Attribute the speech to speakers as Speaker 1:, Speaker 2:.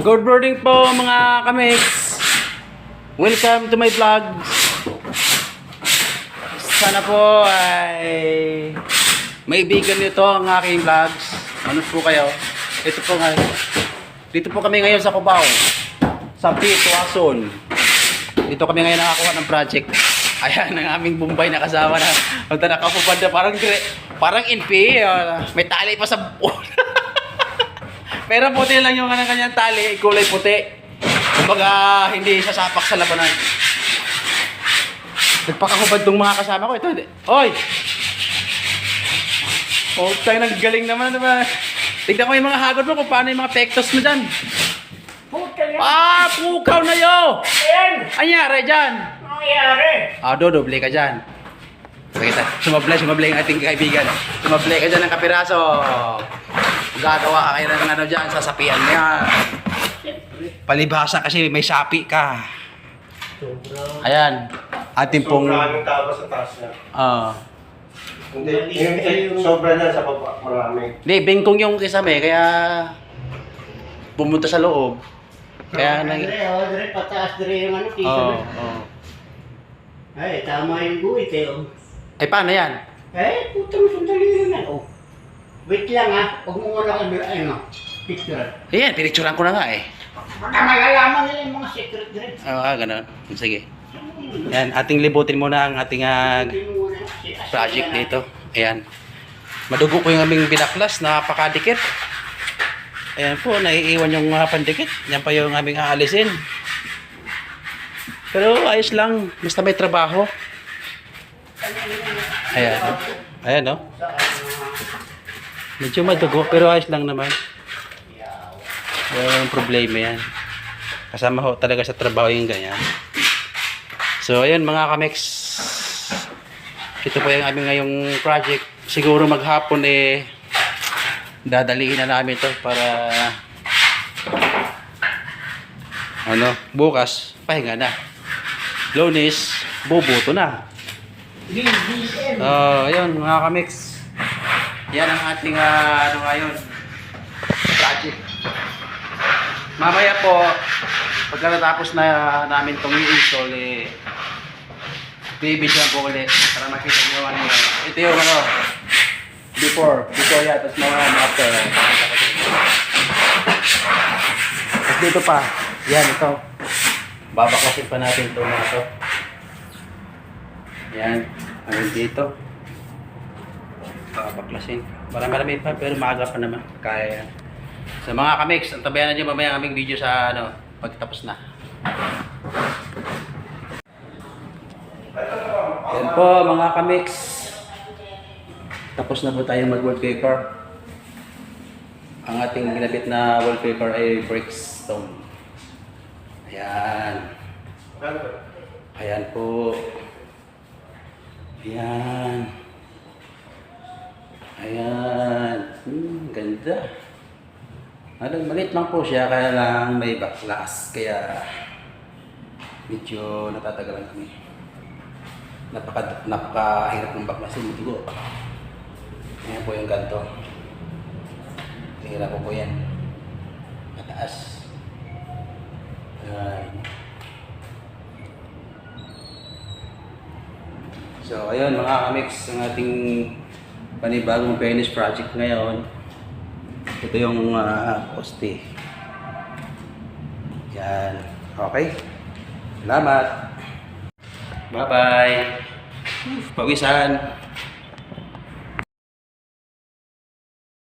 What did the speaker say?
Speaker 1: Good morning po mga kamix. Welcome to my vlog. Sana po ay may bigan nito ang aking vlogs. Ano po kayo? Ito po nga. Dito po kami ngayon sa Cubao. Sa Pito Ason. Dito kami ngayon nakakuha ng project. Ayan ang aming Bombay na kasama na. Punta nakapupad na parang parang NP. ah, may tali pa sa Pero puti lang yung kanang kanyang tali, kulay puti. Kumbaga, hindi sasapak sa labanan. Nagpakahubad tong mga kasama ko. Ito, di- Hoy! Oh, tayo galing naman, diba? Tignan ko yung mga hagod mo kung paano yung mga pektos mo dyan. Ah, pukaw na yo!
Speaker 2: Ayan!
Speaker 1: Anyari dyan?
Speaker 2: Ang nangyari?
Speaker 1: Ah, dodoble ka dyan. Pakita, sumablay, sumablay ang ating kaibigan. Sumablay ka dyan ng kapiraso. Gagawa ka kayo ng ano dyan, sasapian mo yan. Palibhasa kasi may sapi ka. Ayan. Ating pong...
Speaker 3: Sobrang taba sa taas niya.
Speaker 1: Ah.
Speaker 3: Hindi, yung, eh, sobra na sa baba, marami.
Speaker 1: Hindi, bengkong yung kisame, kaya pumunta sa loob. Kaya nang...
Speaker 2: Dire, oh, dire, pataas dire yung ano, kisa
Speaker 1: Oo, oo.
Speaker 2: Ay, tama yung guhit eh, oh.
Speaker 1: Eh, paano yan?
Speaker 2: Eh, putang sandali yun yan, oh. Wait lang ha, huwag mo muna kami, ano, picture.
Speaker 1: Ayan, pinicturean ko na nga eh.
Speaker 2: Baka malalaman nila yung mga secret dire.
Speaker 1: Ah, ganun. Sige. Yan, ating libutin muna ang ating ah, project dito. Ayan. Madugo ko yung aming binaklas, napakadikit. Ayan po, naiiwan yung mga pandikit. Yan pa yung aming aalisin. Pero ayos lang, basta may trabaho. Ayan. Ayan, no? Medyo madugo, pero ayos lang naman. Walang problema yan. Kasama ho talaga sa trabaho yung ganyan. So, ayun mga kamex. Ito po yung aming ngayong project. Siguro maghapon eh dadalihin na namin to para ano, bukas pahinga na. Lunes, bubuto na. So, ayun mga kamix. Yan ang ating ah, ano ngayon project. Mamaya po pagkatapos na namin itong i-install eh bibidyoan ko ulit para makita nyo ano yun. Ito yung ano before, before yan, tapos mga ano, after. Tapos dito pa, yan ito. Babaklasin pa natin ito mga to. Yan, hanggang dito. Babaklasin. Marami-marami pa, pero maaga pa naman. Kaya yan. Sa mga kamix, ang tabayan na nyo mamaya aming video sa ano, pagtapos na. Yan po mga kamix. Tapos na po tayo mag-wallpaper. Ang ating ginabit na wallpaper ay brickstone. Ayan. Ayan po. Ayan. Ayan. Hmm, ganda. Ano, maliit lang po siya, kaya lang may baklas. Kaya medyo natatagalan kami. Napaka, napakahirap ng baklasin. Dugo. Ayan po yung ganto. Hirap po po yan. Mataas. Ayan. So, ayun mga kamix, ang ating panibagong finish project ngayon. Ito yung uh, poste. Yan. Okay. Salamat. Bye-bye. Pawisan.